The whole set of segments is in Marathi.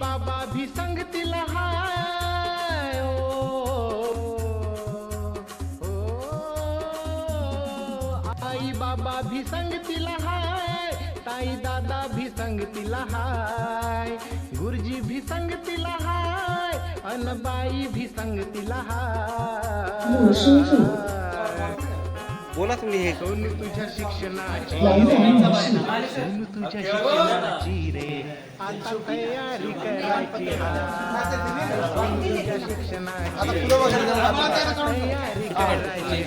बाबा भी संगतीला हाय ओ, ओ, आई बाबा भी संगतीला हाय ताई दादा भी संगतीला हाय गुरुजी भी संगतीला हाय अनबाई भी संगतीला हाय बोला तुम्ही हे तुझ्या शिक्षणाची सोनू शिक्षणाची रे आता तयारी करायची सोनू तुझ्या शिक्षणाची तयारी करायची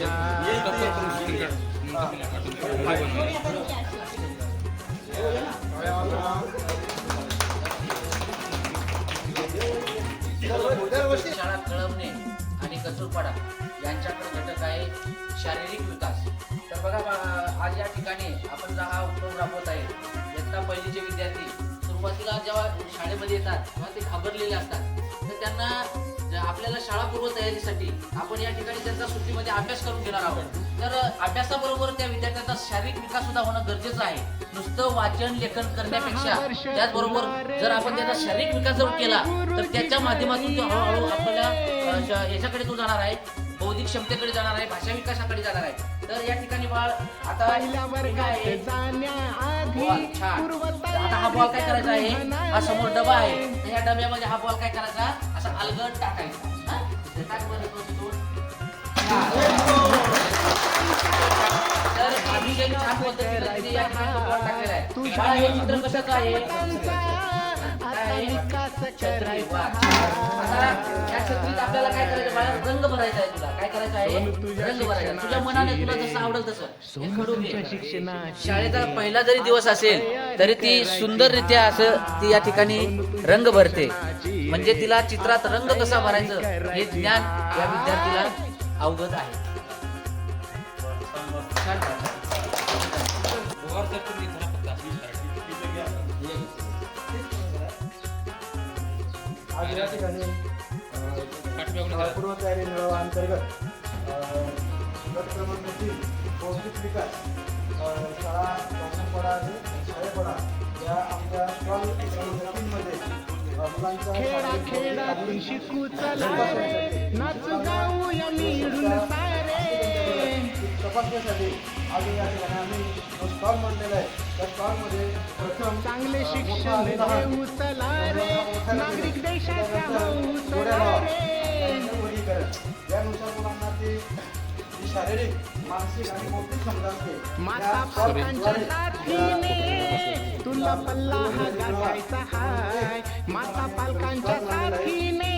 ठिकाणी आपण जा हा उपक्रम राबवत आहे इयत्ता पहिलीचे विद्यार्थी सुरुवातीला जेव्हा शाळेमध्ये येतात तेव्हा ते घाबरलेले असतात. तर त्यांना आपल्याला शाळा पूर्व तयारीसाठी आपण या ठिकाणी त्यांचा सुट्टीमध्ये अभ्यास करून घेणार आहोत. तर अभ्यासाबरोबर त्या विद्यार्थ्यांचा शारीरिक विकास सुद्धा होणं गरजेचं आहे. नुसतं वाचन लेखन करण्यापेक्षा त्याचबरोबर जर आपण त्याचा शारीरिक विकास जर केला तर त्याच्या माध्यमातून तो हळूहळू आपल्याला याच्याकडे तो जाणार आहे बौद्धिक क्षमतेकडे जाणार आहे भाषा विकासाकडे जाणार आहे तर या ठिकाणी बाळ आता काय आता हा बॉल काय करायचा आहे? हा समोर डबा आहे. तर या डब्यामध्ये हा बॉल काय करायचा? असा अलगद टाकायचा. हा? टाक बरं तो छान पद्धतीने या टाकलेला आहे बाळा, हे चित्र आता या छत्रीत आपल्याला काय करायचं बाळा रंग भरायचा आहे तुला काय करायचं आहे रंग भरायचा आहे. तुझ्या मनाने तुला जसं आवडेल तसं हे घे. शाळेचा पहिला जरी दिवस असेल तरी ती सुंदररित्या असं ती या ठिकाणी रंग भरते म्हणजे तिला चित्रात रंग कसा भरायचं हे ज्ञान या विद्यार्थीला अवगत आहे छान. आज या ठिकाणी अ, मेळावा अंतर्गत गट क्रमांक तीन पौष्टिक विकास शाळा आणि शाळेपाडा या आमच्या स्टॉल खेळा शिकू चला मिळून सारे. तपासण्यासाठी आज या ठिकाणी आम्ही जो स्टॉल मांडलेला आहे त्या स्टॉलमध्ये प्रथम चांगले शिक्षण मोठा नागरिक यानुसार मुलांना ती शारीरिक मानसिक आणि क्षमता असते. साथीने तुला पल्ला हा गाठायचा हाय. माता पालकांच्या साथीने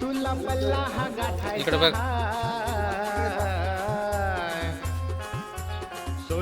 तुला पल्ला हा गाठायचा हाय.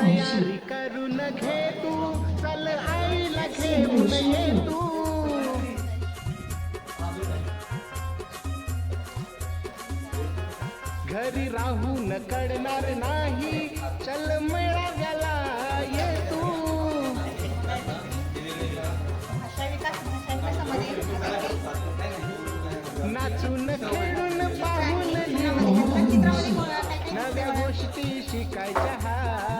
तयारी करून घे तू. चल आईला घेऊन ये तू. घरी राहून कळणार नाही. चल मेळाव्याला ये तू. नाचून खेळून पाहून नव्या गोष्टी शिकायच्या.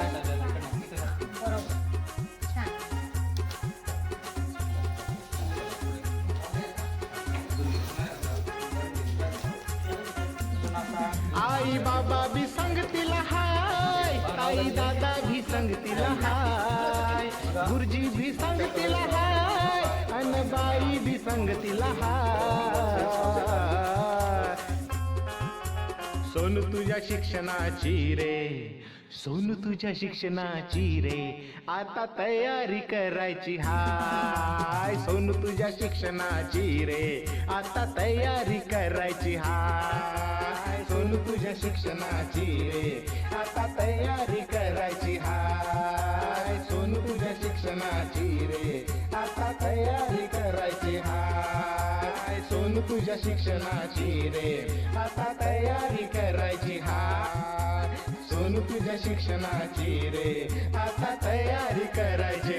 आई बाबा भी संगतीला हाय आई दादा भी संगतीला हाय गुरुजी भी संगतीला हाय अन बाई भी संगतीला हाय। सोन तुझ्या शिक्षणाची रे सोनू तुझ्या शिक्षणाची रे आता तयारी करायची हाय. सोनू तुझ्या शिक्षणाची रे आता तयारी करायची हाय. सोनू तुझ्या शिक्षणाची रे. आता तयारी करायची हाय. सोनू तुझ्या शिक्षणाची रे. आता तयारी करायची हाय. सोनू तुझ्या शिक्षणाची रे. आता तयारी करायची हाय. सोनू तुझ्या शिक्षणाची रे. आता तयारी करायची